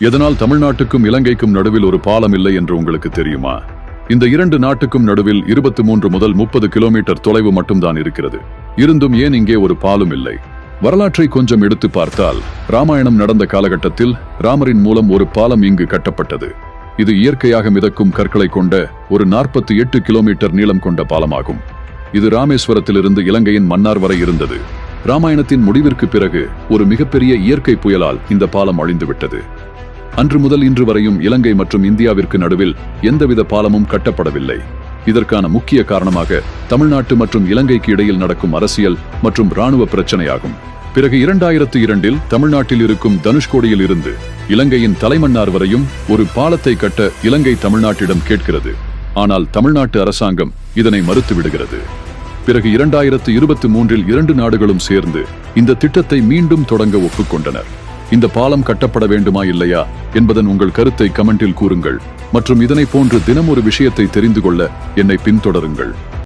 எதனால் தமிழ்நாட்டுக்கும் இலங்கைக்கும் நடுவில் ஒரு பாலம் இல்லை என்று உங்களுக்கு தெரியுமா? இந்த இரண்டு நாட்டுக்கும் நடுவில் இருபத்தி மூன்று முதல் முப்பது கிலோமீட்டர் தொலைவு மட்டும்தான் இருக்கிறது. இருந்தும் ஏன் இங்கே ஒரு பாலும் இல்லை? வரலாற்றை கொஞ்சம் எடுத்து பார்த்தால் ராமாயணம் நடந்த காலகட்டத்தில் ராமரின் மூலம் ஒரு பாலம் இங்கு கட்டப்பட்டது. இது இயற்கையாக மிதக்கும் கற்களை கொண்ட ஒரு நாற்பத்தி எட்டு கிலோமீட்டர் நீளம் கொண்ட பாலமாகும். இது ராமேஸ்வரத்திலிருந்து இலங்கையின் மன்னார் வரை இருந்தது. ராமாயணத்தின் முடிவிற்கு பிறகு ஒரு மிகப்பெரிய இயற்கை புயலால் இந்த பாலம் அழிந்துவிட்டது. அன்று முதல் இன்று வரையும் இலங்கை மற்றும் இந்தியாவிற்கு நடுவில் எந்தவித பாலமும் கட்டப்படவில்லை. இதற்கான முக்கிய காரணமாக தமிழ்நாட்டு மற்றும் இலங்கைக்கு இடையில் நடக்கும் அரசியல் மற்றும் ராணுவ பிரச்சனையாகும். பிறகு இரண்டாயிரத்து இரண்டில் தமிழ்நாட்டில் இருக்கும் தனுஷ்கோடியில் இருந்து இலங்கையின் தலைமன்னார் வரையும் ஒரு பாலத்தை கட்ட இலங்கை தமிழ்நாட்டிடம் கேட்கிறது. ஆனால் தமிழ்நாட்டு அரசாங்கம் இதனை மறுத்து விடுகிறது பிறகு இரண்டாயிரத்து இருபத்தி மூன்றில் இரண்டு நாடுகளும் சேர்ந்து இந்த திட்டத்தை மீண்டும் தொடங்க ஒப்புக்கொண்டனர். இந்த பாலம் கட்டப்பட வேண்டுமா இல்லையா என்பதன் உங்கள் கருத்தை கமெண்டில் கூறுங்கள் மற்றும் இதனை போன்று தினம் ஒரு விஷயத்தை தெரிந்து கொள்ள என்னை பின்தொடருங்கள்.